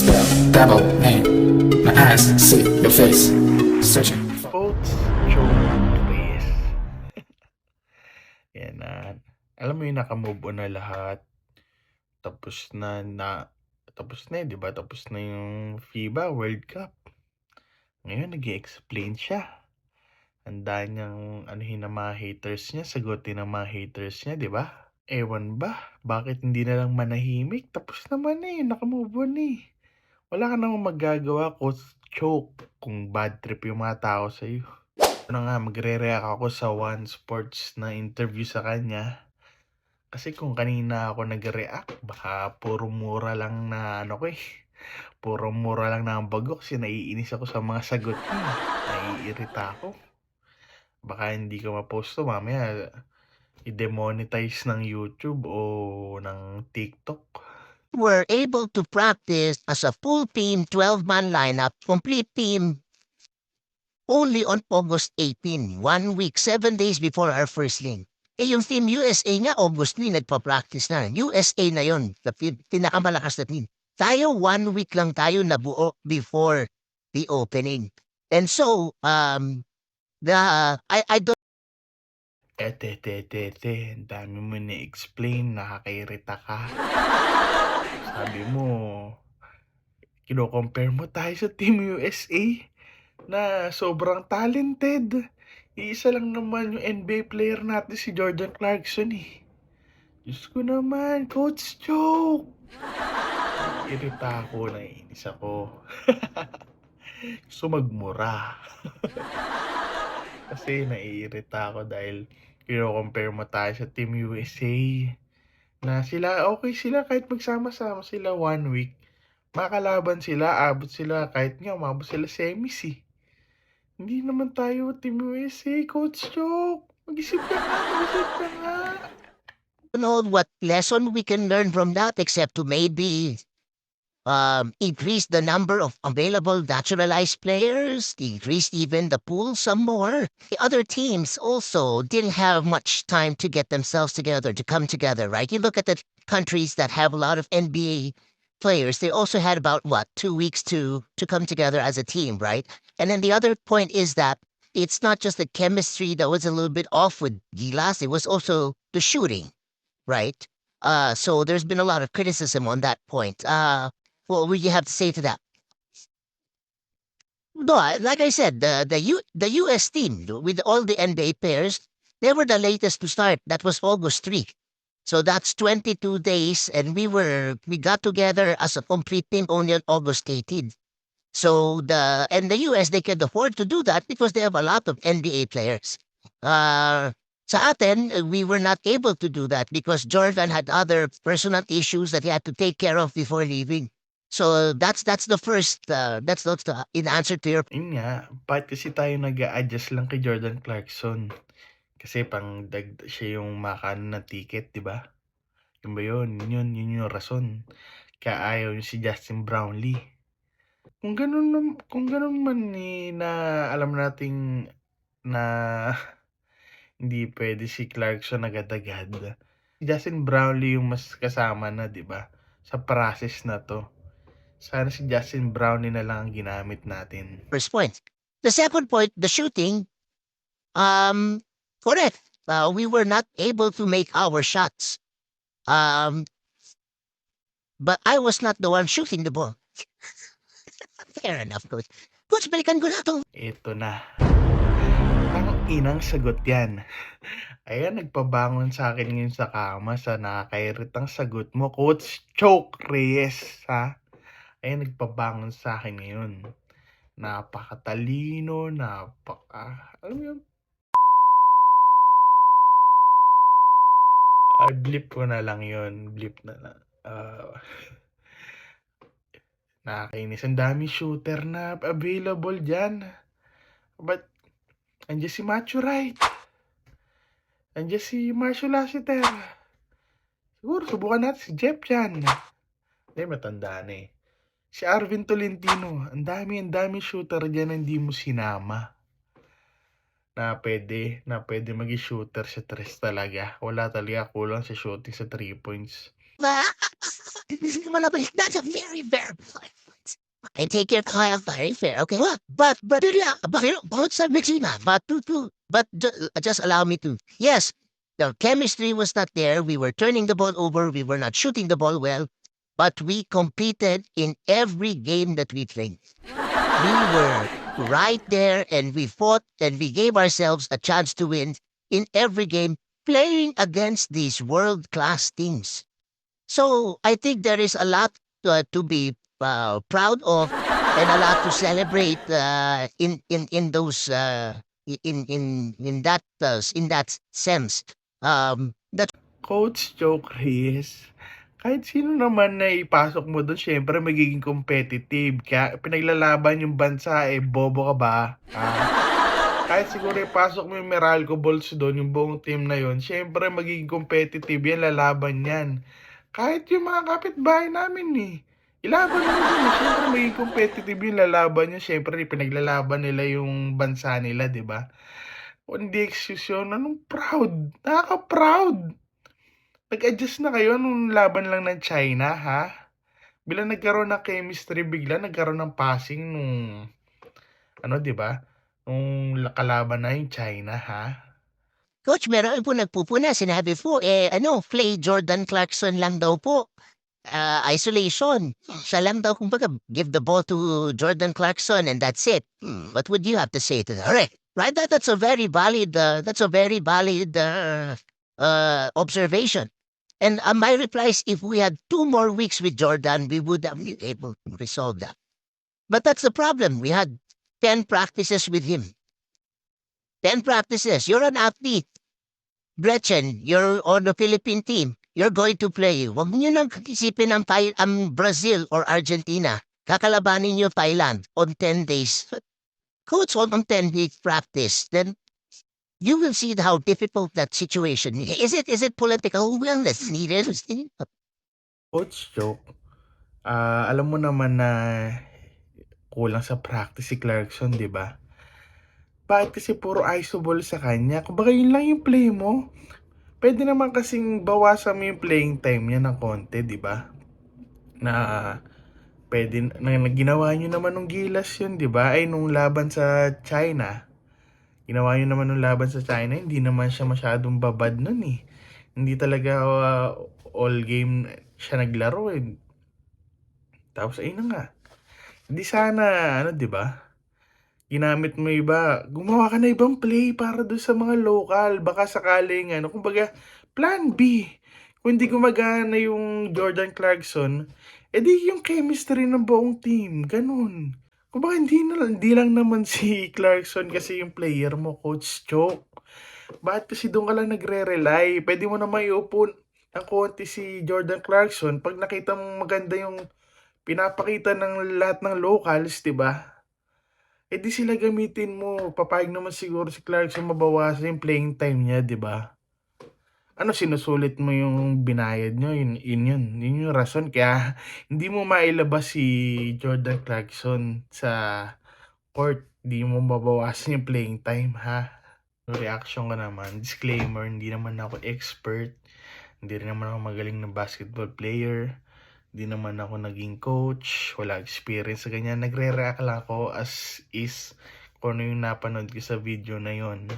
Spell, double name. My eyes see your face. Searching. Quotes, joke, praise. Yan na. Alam mo yung nakamove on na lahat. Tapos na, na tapos na, di ba? Tapos na yung FIBA World Cup. Ngayon, nag explain siya. Handa niyang anuhin ng mga haters niya, sagutin ng mga haters niya, di ba? Ewan ba? Bakit hindi na lang manahimik? Tapos naman eh, nakamove on eh. Wala ka namang magagawa, Coach Choke, kung bad trip yung mga tao sa'yo. Ano nga, magre-react ako sa One Sports na interview sa kanya. Kasi kung kanina ako nag-react, baka puro mura lang na ano ko eh. Puro mura lang na ang bago kasi naiinis ako sa mga sagot niya. Naiirita ako. Baka hindi ko ma-post to mamaya i-demonetize ng YouTube o ng TikTok. Were able to practice as a full team 12-man lineup, complete team, only on August 18, one week, seven days before our first game. Eh yung team USA nga, August 3, nagpa-practice na. USA na yon, the pin- pinakamalakas na team. Tayo, one week lang tayo nabuo before the opening. And so, um, the, I, I don't Ete, te, te, te, ang dami mo na-explain, nakakairita ka. Sabi mo, kino-compare mo tayo sa Team USA na sobrang talented. Iisa lang naman yung NBA player natin si Jordan Clarkson eh. Diyos ko naman, Coach Joke! Irita ako, naiinis ako. Gusto magmura. Kasi naiirita ako dahil kino-compare mo tayo sa Team USA na sila, okay sila kahit magsama-sama sila one week. Makalaban sila, abot sila kahit nga umabot sila semis eh. Hindi naman tayo Team USA, Coach Joke. Mag-isip ka nga, mag-isip ka nga. know what lesson we can learn from that except to maybe um, increase the number of available naturalized players, increase even the pool some more. The other teams also didn't have much time to get themselves together, to come together, right? You look at the countries that have a lot of NBA players, they also had about what, two weeks to to come together as a team, right? And then the other point is that it's not just the chemistry that was a little bit off with Gilas, it was also the shooting right? Uh, so there's been a lot of criticism on that point. Uh, what would you have to say to that? No, like I said, the the U, the U.S. team with all the NBA players, they were the latest to start. That was August three, so that's 22 days, and we were we got together as a complete team only on August 18. So the and the U.S. they can afford to do that because they have a lot of NBA players. Uh, sa atin, we were not able to do that because Jordan had other personal issues that he had to take care of before leaving. So that's that's the first uh, that's that's the in answer to your Yun nga, bakit kasi tayo nag adjust lang kay Jordan Clarkson? Kasi pang dag siya yung makano ng ticket, di ba? Yun ba yun? Yun, yun yung rason. Kaya ayaw niya si Justin Brownlee. Kung ganun, kung ganun man ni na alam nating na hindi pwede si Clarkson agad-agad. Si Justin Brownlee yung mas kasama na, di ba? Sa process na to. Sana si Justin Brownlee na lang ang ginamit natin. first point. The second point, the shooting, um, correct. Uh, we were not able to make our shots. Um, but I was not the one shooting the ball. Fair enough, coach. Coach, balikan ko na to. Ito na. Ang inang sagot yan. Ayan, nagpabangon sa akin ngayon sa kama sa nakakairitang sagot mo. Coach Choke Reyes, ha? Ayan, nagpabangon sa akin ngayon. Napakatalino, napaka... Alam mo yun? Ay, blip ko na lang yun. Blip na lang. Ah... nakakainis. Ang dami shooter na available dyan. But, andiyan si Macho Wright. Andiyan si Marshall Lassiter. Siguro, subukan natin si Jeff yan. Hindi, matanda na eh. Si Arvin Tolentino. Ang dami, ang dami shooter dyan na hindi mo sinama. Na pwede, na pwede maging shooter sa tres talaga. Wala talaga kulang sa shooting sa 3 points. This is That's a very, very I take your call very fair. Okay? But but but subjects in that. But but ju- just allow me to. Yes, the chemistry was not there. We were turning the ball over. We were not shooting the ball well. But we competed in every game that we played. We were right there and we fought and we gave ourselves a chance to win in every game playing against these world class teams. So I think there is a lot uh, to be uh, proud of and a lot to celebrate uh, in in in those uh, in in in that uh, in that sense. Um, that Coach Joe Chris, kahit sino naman na ipasok mo doon, syempre magiging competitive. Kaya pinaglalaban yung bansa, eh, bobo ka ba? Ah, kahit siguro ipasok mo yung Meralco Bulls doon, yung buong team na yon, syempre magiging competitive yan, lalaban yan. Kahit yung mga kapitbahay namin eh. Ilaban mo din, eh. syempre magiging competitive yung lalaban yun. Syempre pinaglalaban nila yung bansa nila, di ba? Hindi excuse yun. Anong proud? Nakaka-proud. Nag-adjust na kayo nung laban lang ng China, ha? Bilang nagkaroon ng chemistry, bigla nagkaroon ng passing nung, ano, di ba? Nung kalaban na yung China, ha? Coach, meron po nagpupuna. Sinabi po, eh, ano, play Jordan Clarkson lang daw po. Ah, isolation. Siya lang daw, kumbaga, give the ball to Jordan Clarkson and that's it. Hmm, what would you have to say to that? Right, right? That, that's a very valid, uh, that's a very valid uh, uh, observation. And uh, my reply is, if we had two more weeks with Jordan, we would have been able to resolve that. But that's the problem. We had 10 practices with him. 10 practices. You're an athlete. Gretchen, you're on the Philippine team. You're going to play. Huwag niyo nang isipin ang, ang Brazil or Argentina. Kakalabanin niyo Thailand on 10 days. Coach on 10 week practice. Then you will see how difficult that situation is. It, is it political wellness needed? Coach joke. Ah, alam mo naman na kulang sa practice si Clarkson, di ba? Bakit kasi puro isoball sa kanya? Kumbaga yun lang yung play mo. Pwede naman kasing bawasan mo yung playing time niya ng konti, di ba? Na pwede na, na ginawa niyo naman nung Gilas yun, di ba? Ay nung laban sa China. Ginawa niyo naman nung laban sa China, hindi naman siya masyadong babad nun eh. Hindi talaga uh, all game siya naglaro eh. Tapos ayun na nga. Hindi sana ano, 'di ba? Ginamit mo iba, gumawa ka na ibang play para doon sa mga local. Baka sakaling ano, kumbaga plan B. Kung hindi gumagana yung Jordan Clarkson, edi yung chemistry ng buong team, ganun. Kumbaga hindi, na, hindi lang naman si Clarkson kasi yung player mo, Coach Choke. Bakit kasi doon ka lang nagre-rely? Pwede mo naman iupo ng konti si Jordan Clarkson pag nakita mong maganda yung pinapakita ng lahat ng locals, di ba? Eh di sila gamitin mo. Papayag naman siguro si Clarkson mabawasan yung playing time niya, di ba? Ano, sinusulit mo yung binayad nyo, yun, yun yun. Yun yung rason. Kaya hindi mo mailabas si Jordan Clarkson sa court. Hindi mo mabawasan yung playing time, ha? Reaction ko naman. Disclaimer, hindi naman ako expert. Hindi rin naman ako magaling na basketball player. Hindi naman ako naging coach. Wala experience sa ganyan. Nagre-react lang ako as is kung ano yung napanood ko sa video na yon.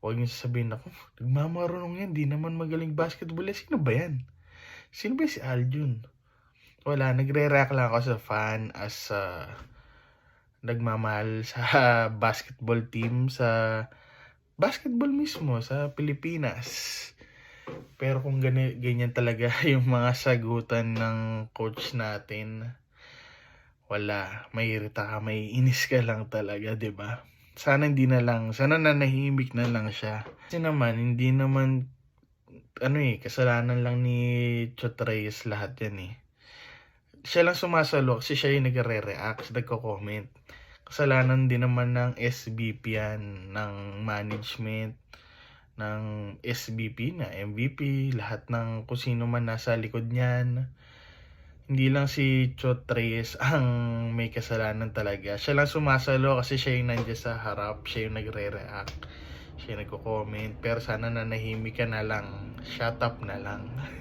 Huwag niyo sasabihin ako, nagmamarunong yan. Di naman magaling basketball. Sino ba yan? Sino ba si Aljun? Wala, nagre-react lang ako sa fan as uh, nagmamahal sa basketball team sa basketball mismo sa Pilipinas. Pero kung gani, ganyan talaga yung mga sagutan ng coach natin, wala, may irita ka, may inis ka lang talaga, 'di ba? Sana hindi na lang, sana nanahimik na lang siya. Kasi naman, hindi naman, ano eh, kasalanan lang ni Chot Reyes lahat yan eh. Siya lang sumasalo kasi siya yung nagre-react, nagko-comment. Kasalanan din naman ng SBP yan, ng management, ng SBP na MVP, lahat ng kung sino man nasa likod niyan. Hindi lang si Chot Reyes ang may kasalanan talaga. Siya lang sumasalo kasi siya yung nandiyan sa harap, siya yung nagre-react, siya yung nagko-comment. Pero sana nanahimik ka na lang, shut up na lang.